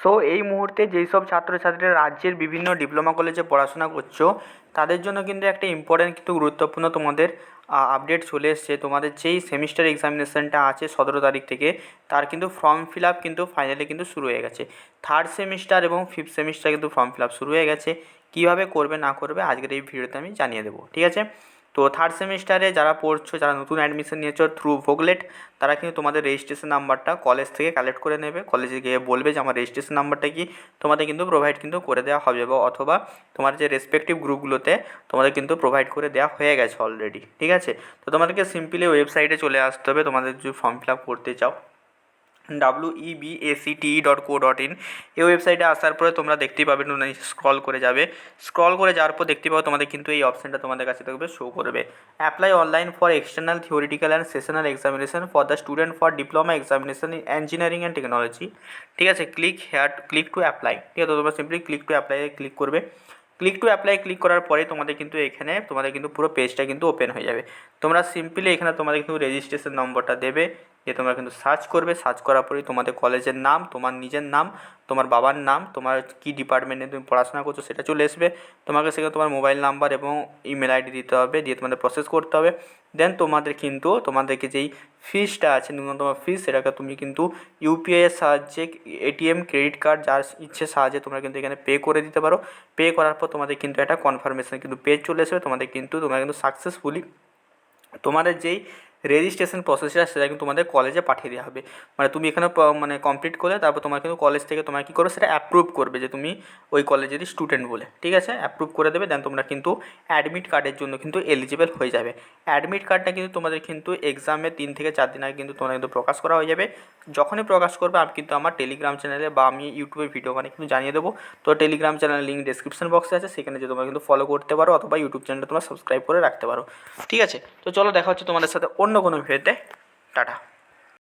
So এই মুহূর্তে যেই সব ছাত্রছাত্রীরা রাজ্যের বিভিন্ন ডিপ্লোমা কলেজে পড়াশোনা করছ, তাদের জন্য কিন্তু একটা ইম্পর্ট্যান্ট কিন্তু গুরুত্বপূর্ণ তোমাদের আপডেট চলে এসছে। তোমাদের যেই সেমিস্টার এক্সামিনেশানটা আছে সতেরো তারিখ থেকে, তার কিন্তু ফর্ম ফিল আপ কিন্তু ফাইনালি কিন্তু শুরু হয়ে গেছে। থার্ড সেমিস্টার এবং ফিফথ সেমিস্টার কিন্তু ফর্ম ফিল আপ শুরু হয়ে গেছে। কীভাবে করবে, না করবে, আজকের এই ভিডিওতে আমি জানিয়ে দেবো। ঠিক আছে? তো থার্ড সেমিস্টারে যারা পড়ছো, যারা নতুন অ্যাডমিশন নিয়েছো থ্রু ভোগলেট তারা কিন্তু তোমাদের রেজিস্ট্রেশন নাম্বারটা কলেজ থেকে কালেক্ট করে নেবে। কলেজে গিয়ে বলবে যে, আমার রেজিস্ট্রেশন নাম্বারটা কি? তোমাদের কিন্তু প্রোভাইড কিন্তু করে দেওয়া হবে বা অথবা তোমার যে রেসপেক্টিভ গ্রুপগুলোতে তোমাদের কিন্তু প্রোভাইড করে দেওয়া হয়ে গেছে অলরেডি ঠিক আছে? তো তোমাদেরকে সিম্পলি ওয়েবসাইটে চলে আসতে হবে। তোমাদের যদি ফর্ম ফিল আপ করতে চাও W E B A C T dot co dot in এই ওয়েবসাইটে আসার পরে তোমরা দেখতেই পাবে স্ক্রল করে যাবে। স্ক্রল করে যাওয়ার পর দেখতে পাবে তোমাদের কিন্তু এই অপশানটা তোমাদের কাছে থাকবে শো করবে। Apply online for external theoretical and sessional examination for the student for diploma examination in engineering and technology ঠিক আছে click here click to apply ঠিক আছে, তোমরা simply click to apply click করবে। ক্লিক টু অ্যাপ্লাই ক্লিক করার পরে তোমাদের কিন্তু এখানে, তোমাদের কিন্তু পুরো পেজটা কিন্তু ওপেন হয়ে যাবে। তোমরা সিম্পলি এখানে তোমাদের কিন্তু রেজিস্ট্রেশন নম্বরটা দেবে। দিয়ে তোমরা কিন্তু সার্চ করবে সার্চ করার পরেই তোমাদের কলেজের নাম, তোমার নিজের নাম, তোমার বাবার নাম, তোমার কী ডিপার্টমেন্টে তুমি পড়াশোনা করছ সেটা চলে আসবে। তোমাকে সেখানে তোমার মোবাইল নাম্বার এবং ইমেল আইডি দিতে হবে, দিয়ে তোমাদের প্রসেস করতে হবে। দেন তোমাদের কিন্তু, তোমাদেরকে যেই ফিসটা আছে, ন্যূনতম ফিস সেটাকে তুমি কিন্তু ইউপিআইয়ের সাহায্যে এটিএম ক্রেডিট কার্ড যার ইচ্ছে সাহায্যে তোমরা কিন্তু এখানে পে করে দিতে পারো। পে করার পর তোমাদের কিন্তু একটা কনফার্মেশন কিন্তু পেজ চলে আসবে। তোমাদের কিন্তু, তোমরা কিন্তু সাকসেসফুলি তোমাদের যেই রেজিস্ট্রেশন প্রসেসটা সেটা কিন্তু তোমাদের কলেজে পাঠিয়ে দেওয়া হবে। মানে তুমি এখানে মানে কমপ্লিট করলে তারপর তোমার কিন্তু কলেজ থেকে তোমার কী করবে, সেটা অ্যাপ্রুভ করবে যে তুমি ওই কলেজেরই স্টুডেন্ট বলে। ঠিক আছে? অ্যাপ্রুভ করে দেবে দেন তোমরা কিন্তু অ্যাডমিট কার্ডের জন্য কিন্তু এলিজিবল হয়ে যাবে। অ্যাডমিট কার্ডটা কিন্তু তোমাদের কিন্তু এক্সামে তিন থেকে চার দিন আগে কিন্তু তোমরা কিন্তু প্রকাশ করা হয়ে যাবে। যখনই প্রকাশ করবে আমি কিন্তু আমার টেলিগ্রাম চ্যানেলে বা আমি ইউটিউবে ভিডিও মানে কিন্তু জানিয়ে দেবো। তো টেলিগ্রাম চ্যানেল লিঙ্ক ডিসক্রিপশন বক্সে আছে, সেখানে যে তোমরা কিন্তু ফলো করতে পারো অথবা ইউটিউব চ্যানেলটা তোমরা সাবস্ক্রাইব করে রাখতে পারো। ঠিক আছে? তো চলো দেখা হচ্ছে তোমাদের সাথে অন্য কোনো ভিডিওতে টাটা।